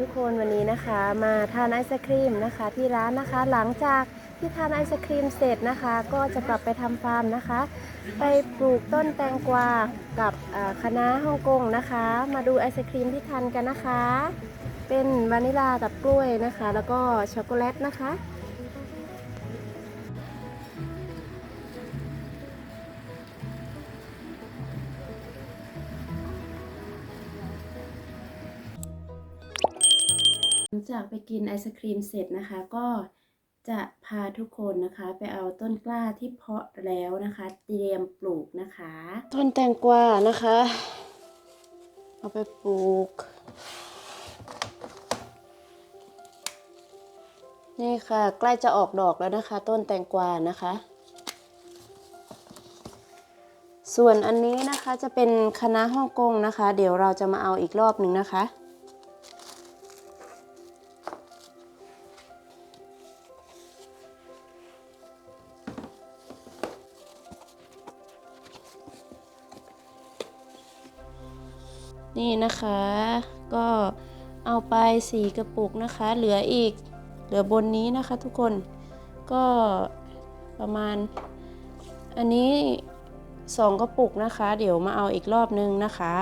ทุกคนวันนี้นะคะมาทานไอศครีมนะคะ ที่ร้านนะคะหลังจากที่ทานไอศครีมเสร็จนะคะ ก็จะกลับไปทำฟาร์มนะคะ ไปปลูกต้นแตงกวากับคณะฮ่องกงนะคะ มาดูไอศครีมที่ทานกันนะคะ เป็นวานิลากับกล้วยนะคะ แล้วก็ช็อกโกแลตนะคะ หลังจากไปกินไอศครีมเสร็จนะคะ ก็จะพาทุกคนนะคะ ไปเอาต้นกล้าที่เพาะแล้วนะคะ เตรียมปลูกนะคะ ต้นแตงกวานะคะ เอาไปปลูก นี่ค่ะ ใกล้จะออกดอกแล้วนะคะ ต้นแตงกวานะคะ ส่วนอันนี้นะคะจะเป็นคณะฮ่องกงนะคะ เดี๋ยวเราจะมาเอาอีกรอบหนึ่งนะคะ นี่นะคะ ก็เอาไปสี่กระปุกนะคะ เหลืออีกเหลือบนนี้นะคะทุกคนก็ประมาณ อันนี้สองกระปุกนะคะ เดี๋ยวมาเอาอีกรอบนึงนะคะ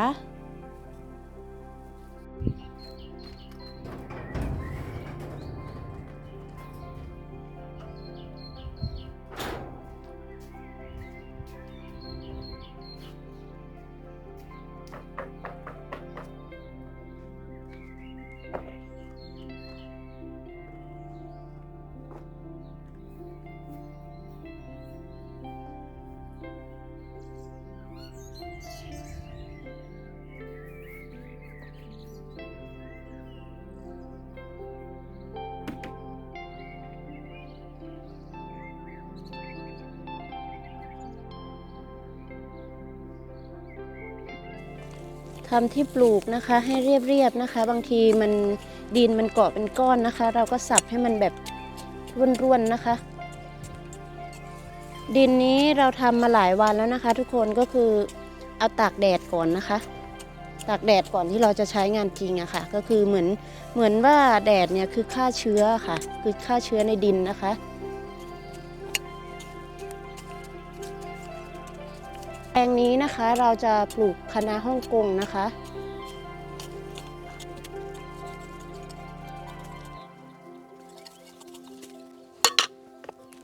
ทำที่ปลูกนะคะ ให้เรียบๆนะคะ บางทีมันดินมันเกาะเป็นก้อนนะคะ เราก็สับให้มันแบบร่วนๆนะคะ ดินนี้เราทำมาหลายวันแล้วนะคะ ทุกคนก็คือเอาตากแดดก่อนนะคะ ตากแดดก่อนที่เราจะใช้งานจริงอะค่ะ ก็คือเหมือนเหมือนว่าแดดเนี่ยคือฆ่าเชื้อค่ะ คือฆ่าเชื้อในดินนะคะ แปลงนี้นะคะเราจะปลูกคะน้าฮ่องกงนะคะ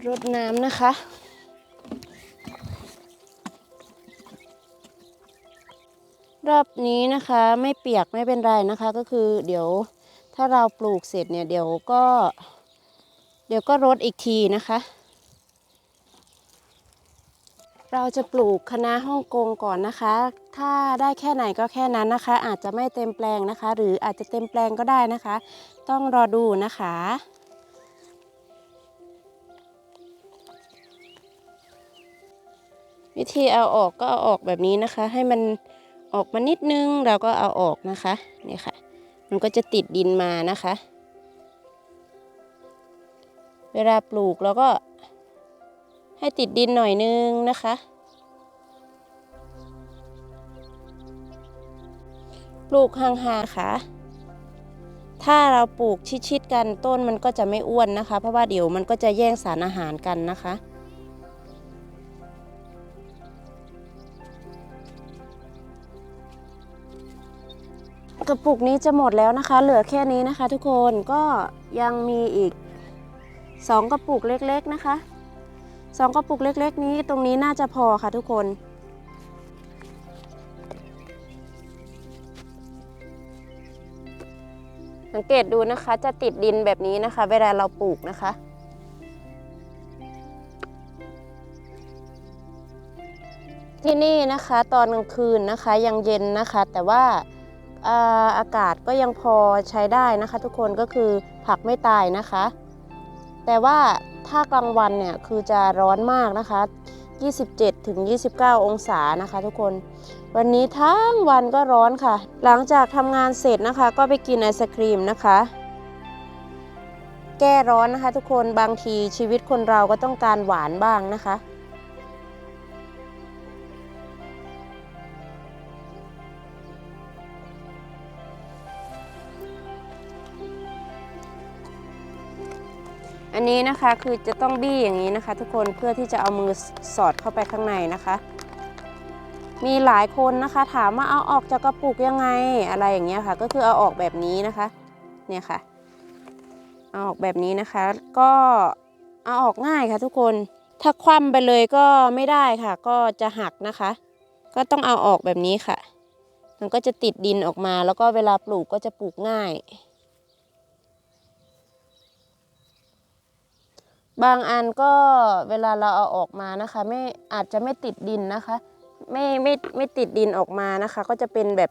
รดน้ำนะคะ รอบนี้นะคะไม่เปียกไม่เป็นไรนะคะ ก็คือเดี๋ยวถ้าเราปลูกเสร็จเนี่ยเดี๋ยวก็ เดี๋ยวก็รดอีกทีนะคะ เราจะปลูกคะน้าฮ่องกงก่อนนะคะ ถ้าได้แค่ไหนก็แค่นั้นนะคะ อาจจะไม่เต็มแปลงนะคะ หรืออาจจะเต็มแปลงก็ได้นะคะ ต้องรอดูนะคะวิธีเอาออกก็เอาออกแบบนี้นะคะ ให้มันออกมานิดนึงเราก็เอาออกนะคะนี่ค่ะ มันก็จะติดดินมานะคะ เวลาปลูกเราก็ ให้ติดดินหน่อยนึงนะคะ ปลูกห่างๆค่ะ ถ้าเราปลูกชิดๆกันต้นมันก็จะไม่อ้วนนะคะ เพราะว่าเดี๋ยวมันก็จะแย่งสารอาหารกันนะคะกระปุกนี้จะหมดแล้วนะคะ เหลือแค่นี้นะคะ ทุกคนก็ยังมีอีกสองกระปุกเล็ก ๆ นะคะ สองกระปุกเล็ก ๆ นี้ตรงนี้น่าจะพอค่ะทุกคน สังเกตดูนะคะจะติดดินแบบนี้นะคะ เวลาเราปลูกนะคะที่นี่นะคะตอนกลางคืนนะคะยังเย็นนะคะ แต่ว่าอ่าอากาศก็ยังพอใช้ได้นะคะ ทุกคนก็คือผักไม่ตายนะคะ แต่ว่า ถ้ากลางวันเนี่ยคือจะร้อนมากนะคะ 27ถึง29 องศานะคะ ทุกคน วันนี้ทั้งวันก็ร้อนค่ะ หลังจากทำงานเสร็จนะคะ ก็ไปกินไอศครีมนะคะ แก้ร้อนนะคะ ทุกคน บางทีชีวิตคนเราก็ต้องการหวานบ้างนะคะ อันนี้นะคะคือจะต้องบี้อย่างนี้นะคะ ทุกคนเพื่อที่จะเอามือสอดเข้าไปข้างในนะคะ มีหลายคนนะคะถามว่าเอาออกจากกระปุกยังไงอะไรอย่างเงี้ยค่ะ ก็คือเอาออกแบบนี้นะคะเนี่ยค่ะ เอาออกแบบนี้นะคะ ก็เอาออกง่ายค่ะทุกคนถ้าคว่ำไปเลยก็ไม่ได้ค่ะ ก็จะหักนะคะ ก็ต้องเอาออกแบบนี้ค่ะ มันก็จะติดดินออกมา แล้วก็เวลาปลูกก็จะปลูกง่าย บางอันก็เวลาเราเอาออกมานะคะ ไม่อาจจะไม่ติดดินนะคะ ไม่ไม่ไม่ติดดินออกมานะคะ ก็จะเป็นแบบ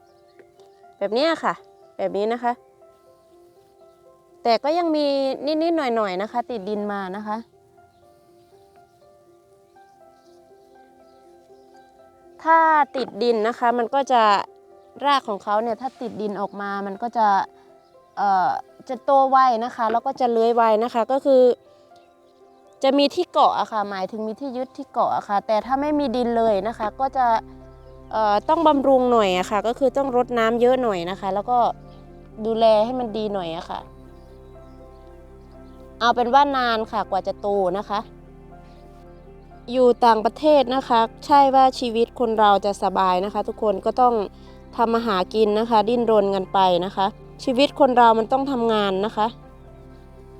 แบบนี้ค่ะ แบบนี้นะคะ แต่ก็ยังมีนิดๆหน่อยๆนะคะ ติดดินมานะคะถ้าติดดินนะคะมันก็จะรากของเขาเนี่ยถ้าติดดินออกมามันก็จะเอ่อจะโตไวนะคะ แล้วก็จะเลื้อยไวนะคะก็คือ จะมีที่เกาะอะค่ะหมายถึงมีที่ยึดที่เกาะอะค่ะ แต่ถ้าไม่มีดินเลยนะคะ ก็จะต้องบำรุงหน่อยอะค่ะ ก็คือต้องรดน้ำเยอะหน่อยนะคะ แล้วก็ดูแลให้มันดีหน่อยอะค่ะ เอาเป็นว่านานค่ะกว่าจะโตนะคะ อยู่ต่างประเทศนะคะ ใช่ว่าชีวิตคนเราจะสบายนะคะ ทุกคนก็ต้องทำมาหากินนะคะ ดิ้นรนกันไปนะคะ ชีวิตคนเรามันต้องทำงานนะคะ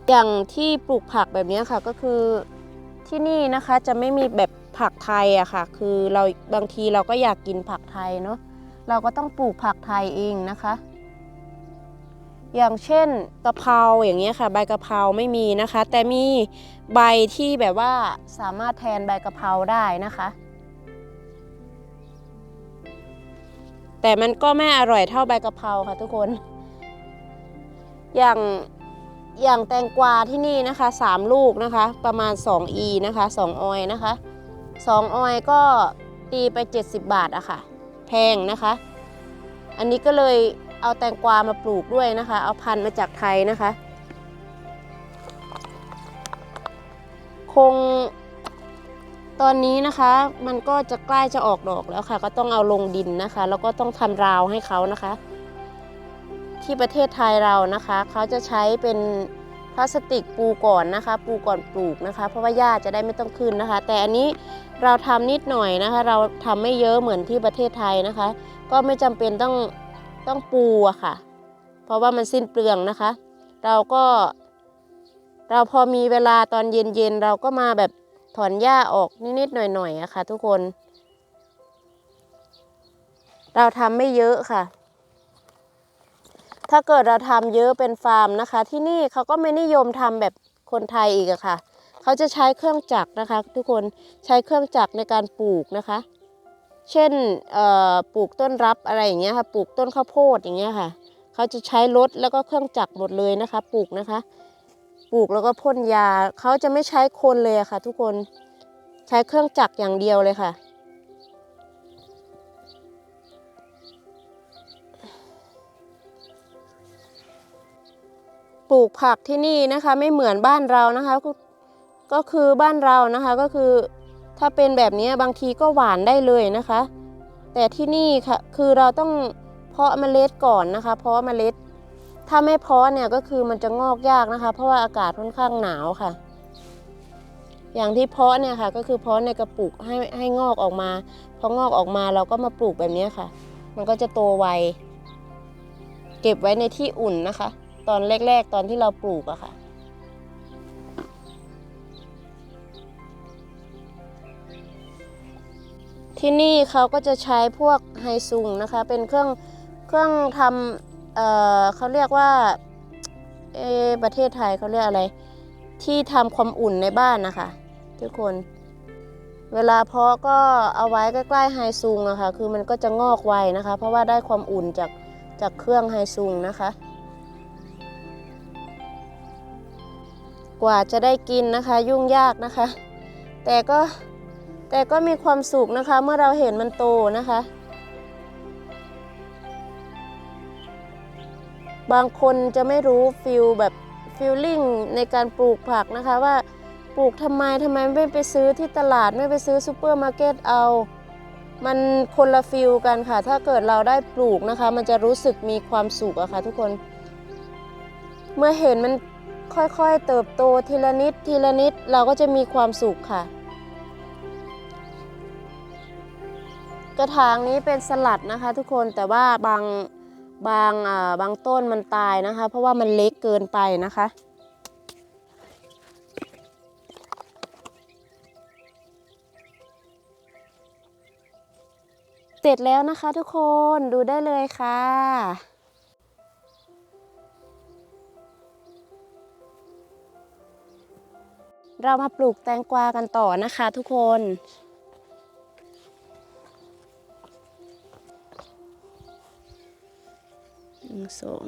อย่างที่ปลูกผักแบบนี้ค่ะก็คือที่นี่นะคะจะไม่มีแบบผักไทยอะค่ะ คือเราบางทีเราก็อยากกินผักไทยเนาะเราก็ต้องปลูกผักไทยเองนะคะ อย่างเช่นกะเพราอย่างเงี้ยค่ะ ใบกะเพราไม่มีนะคะ แต่มีใบที่แบบว่าสามารถแทนใบกะเพราได้นะคะ แต่มันก็ไม่อร่อยเท่าใบกะเพราค่ะทุกคน อย่าง อย่างแตงกวาที่นี่นะคะสามลูกนะคะ ประมาณ 2 e นะคะ 2 ออยนะคะ 2 ออยก็ตีไป 70 บาทอะค่ะ แพงนะคะ อันนี้ก็เลยเอาแตงกวามาปลูกด้วยนะคะ เอาพันธุ์มาจากไทยนะคะ คงตอนนี้นะคะมันก็จะใกล้จะออกดอกแล้วค่ะ ก็ต้องเอาลงดินนะคะ แล้วก็ต้องทำราวให้เขานะคะ ที่ประเทศไทยเรานะคะเขาจะใช้เป็นพลาสติกปูก่อนนะคะ ปูก่อนปลูกนะคะ เพราะว่าหญ้าจะได้ไม่ต้องขึ้นนะคะ แต่อันนี้เราทำนิดหน่อยนะคะ เราทำไม่เยอะเหมือนที่ประเทศไทยนะคะ ก็ไม่จำเป็นต้องต้องปูอะค่ะ เพราะว่ามันสิ้นเปลืองนะคะ เราก็ เราพอมีเวลาตอนเย็นๆเราก็มาแบบถอนหญ้าออกนิดๆหน่อยๆอะค่ะ ทุกคน เราทำไม่เยอะค่ะ ถ้าเกิดเราทำเยอะเป็นฟาร์มนะคะ ที่นี่เขาก็ไม่นิยมทำแบบคนไทยอีกอะค่ะ เขาจะใช้เครื่องจักรนะคะ ทุกคนใช้เครื่องจักรในการปลูกนะคะ เช่นปลูกต้นรับอะไรอย่างเงี้ยค่ะ ปลูกต้นข้าวโพดอย่างเงี้ยค่ะ เขาจะใช้รถแล้วก็เครื่องจักรหมดเลยนะคะ ปลูกนะคะ ปลูกแล้วก็พ่นยา เขาจะไม่ใช้คนเลยะค่ะ ทุกคน ใช้เครื่องจักรอย่างเดียวเลยค่ะ ปลูกผักที่นี่นะคะไม่เหมือนบ้านเรานะคะก็ก็คือบ้านเรานะคะก็คือถ้าเป็นแบบนี้บางทีก็หวานได้เลยนะคะ แต่ที่นี่ค่ะคือเราต้องเพาะเมล็ดก่อนนะคะ เพาะเมล็ด ถ้าไม่เพาะเนี่ยก็คือมันจะงอกยากนะคะ เพราะว่าอากาศค่อนข้างหนาวค่ะ อย่างที่เพาะเนี่ยค่ะ ก็คือเพาะในกระปุกให้ให้งอกออกมาพองอกออกมาเราก็มาปลูกแบบนี้ค่ะ มันก็จะโตไวเก็บไว้ในที่อุ่นนะคะ ตอนแรก ๆ ตอนที่เราปลูกอะค่ะ ที่นี่เขาก็จะใช้พวกไฮซุงนะคะ เป็นเครื่องเครื่องทำเอ่อเขาเรียกว่าเอประเทศไทยเขาเรียกอะไร ที่ทำความอุ่นในบ้านนะคะ ทุกคน เวลาเพาะก็เอาไว้ใกล้ๆไฮซุงอะค่ะคือมันก็จะงอกไวนะคะ เพราะว่าได้ความอุ่นจากจากเครื่องไฮซุงนะคะ กว่าจะได้กินนะคะ ยุ่งยากนะคะ แต่ก็แต่ก็มีความสุขนะคะ เมื่อเราเห็นมันโตนะคะ บางคนจะไม่รู้ฟิลแบบฟิลลิ่งในการปลูกผักนะคะว่าปลูกทำไมทำไมไม่ไปซื้อที่ตลาดไม่ไปซื้อซูเปอร์มาร์เก็ตเอา มันคนละฟิลกันค่ะ ถ้าเกิดเราได้ปลูกนะคะ มันจะรู้สึกมีความสุขอะค่ะทุกคน เมื่อเห็นมัน ค่อยๆ เติบโตทีละนิดทีละนิดเราก็จะมีความสุขค่ะ กระถางนี้เป็นสลัดนะคะ ทุกคนแต่ว่าบางบางอ่าบางต้นมันตายนะคะ เพราะว่ามันเล็กเกินไปนะคะเสร็จแล้วนะคะทุกคนดูได้เลยค่ะ เรามาปลูกแตงกวากันต่อนะคะทุกคน หนึ่งสอง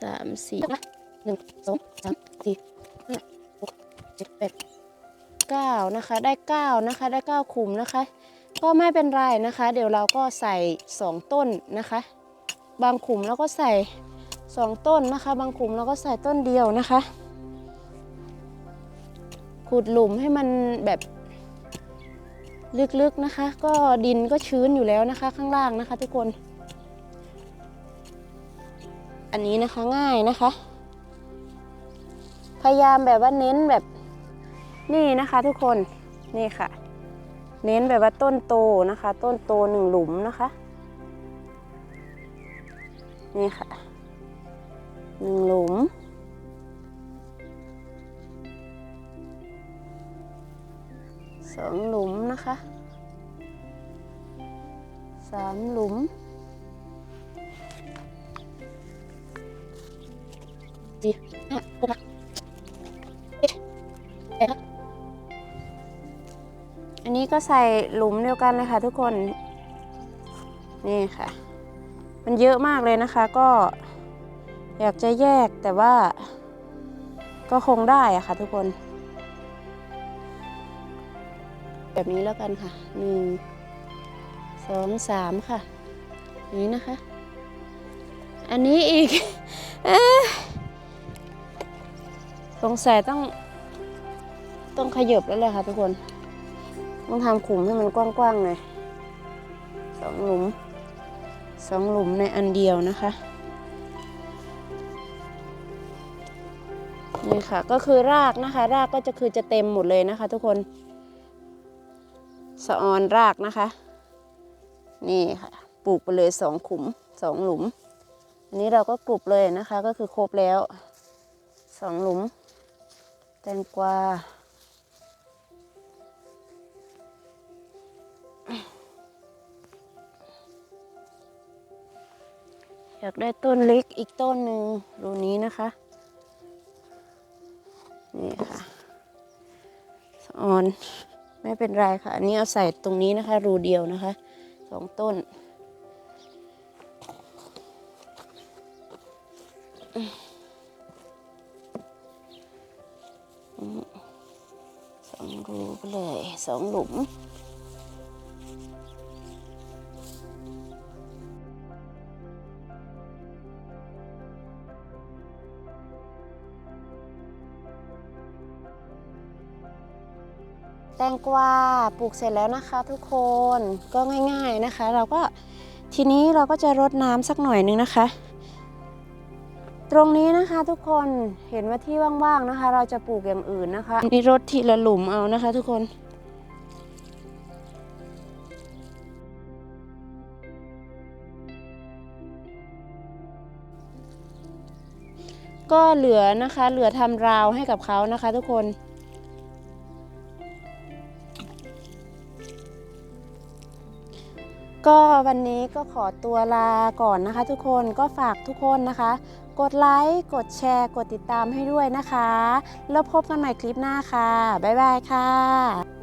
สามสี่หนึ่งสองสามสี่ห้าหกเจ็ดแปดเก้านะคะ ได้เก้านะคะ ได้เก้าขุมนะคะ ก็ไม่เป็นไรนะคะ เดี๋ยวเราก็ใส่สองต้นนะคะ บางขุมเราก็ใส่สองต้นนะคะ บางขุมเราก็ใส่ต้นเดียวนะคะ ขุดหลุมให้มันแบบลึกๆนะคะ ก็ดินก็ชื้นอยู่แล้วนะคะ ข้างล่างนะคะ ทุกคน อันนี้นะคะง่ายนะคะ พยายามแบบว่าเน้นแบบนี่นะคะ ทุกคนนี่ค่ะ เน้นแบบว่าต้นโตนะคะ ต้นโตหนึ่งหลุมนะคะ นี่ค่ะหนึ่งหลุม สองหลุมนะคะสามหลุมสี่ห้าหกอันนี้ก็ใส่หลุมเดียวกันเลยค่ะทุกคน นี่ค่ะ มันเยอะมากเลยนะคะก็อยากจะแยกแต่ว่าก็คงได้อะค่ะทุกคน แบบนี้แล้วกันค่ะหนึ่งสองสามค่ะ นี้นะคะ อันนี้อีกอสงสัยต้อง ต้องขยบแล้วเลยค่ะทุกคน ต้องทำขุมให้มันกว้างๆหน่อยสองหลุมสองหลุมในอันเดียวนะคะนี่ค่ะก็คือรากนะคะ รากก็จะคือจะเต็มหมดเลยนะคะ ทุกคนะออนรากนะคะ นี่ค่ะปลูกไปเลยสองขุมสองหลุม อันนี้เราก็กลุบเลยนะคะ ก็คือครบแล้วสองหลุม แตงกวาอยากได้ต้นเล็กอีกต้นหนึ่งรูนี้นะคะ นี่ค่ะ สอน ไม่เป็นไรค่ะ อันนี้เอาใส่ตรงนี้นะคะ รูเดียวนะคะสองต้น สองรูไปเลยสองหลุม กวาปลูกเสร็จแล้วนะคะ ทุกคนก็ง่ายๆนะคะ เราก็ทีนี้เราก็จะรดน้ำสักหน่อยนึงนะคะ ตรงนี้นะคะทุกคนเห็นว่าที่ว่างๆนะคะ เราจะปลูกอย่างอื่นนะคะนี่รดทีละหลุมเอานะคะ ทุกคนก็เหลือนะคะ เหลือทำราวให้กับเขานะคะ ทุกคน ก็วันนี้ก็ขอตัวลาก่อนนะคะ ทุกคนก็ฝากทุกคนนะคะ กดไลค์กดแชร์ กดติดตามให้ด้วยนะคะ แล้วพบกันใหม่คลิปหน้าค่ะ บ๊ายบายค่ะ